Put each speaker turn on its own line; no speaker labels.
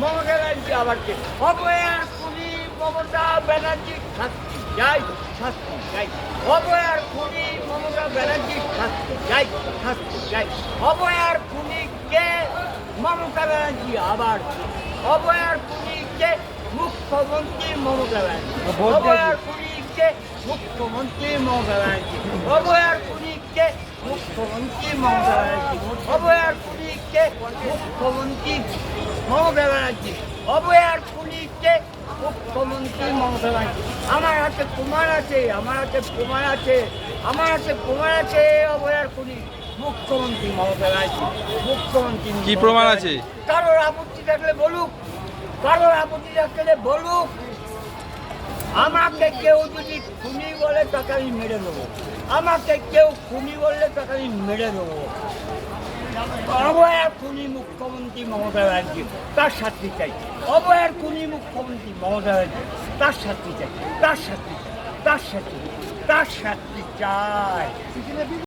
মমতা ব্যানার্জি আবার কে? অবয়ার খুনি মমতা ব্যানার্জি শাস্তি যাই শাস্তি যাই অবয়ার খুনি মমতা ব্যানার্জি শাস্তি যাই শাস্তি যাই অবয়ার খুনিকে মমতা ব্যানার্জি আবার কে? অবয়ার খুনিকে মুখ্যমন্ত্রী মমতা ব্যানার্জি। অবয়ার খুনিকে মুখ্যমন্ত্রী মমতা ব্যানার্জি। অবয়ার খুনিকে মুখ্যমন্ত্রী মমতা ব্যানার্জি। অবয়ার খুনিকে মুখ্যমন্ত্রী মমতা ব্যানার্জি অবয়ার খুনিকে মুখ্যমন্ত্রী মমতা ব্যানার্জি আমার হাতে প্রমাণ আছে আমার হাতে প্রমাণ আছে আমার হাতে প্রমাণ আছে অবয়ার খুনি মুখ্যমন্ত্রী মমতা ব্যানার্জি মুখ্যমন্ত্রী
কি প্রমাণ আছে?
কারোর আপত্তি থাকলে বলুক কারোর আপত্তি থাকলে বলুক। আমাকে কেউ যদি খুনি বলে তাকে আমি মেরে দেবো। আমাকে কেউ খুনি বললে তাকে আমি মেরে দেবো। অবয়ার খুনি মুখ্যমন্ত্রী মমতা ব্যানার্জি, তার সাথী চাই। অবয়ার খুনি মুখ্যমন্ত্রী মমতা ব্যানার্জি, তার সাথী চাই, তার সাথী চাই, তার সাথী তার সাথী চাই।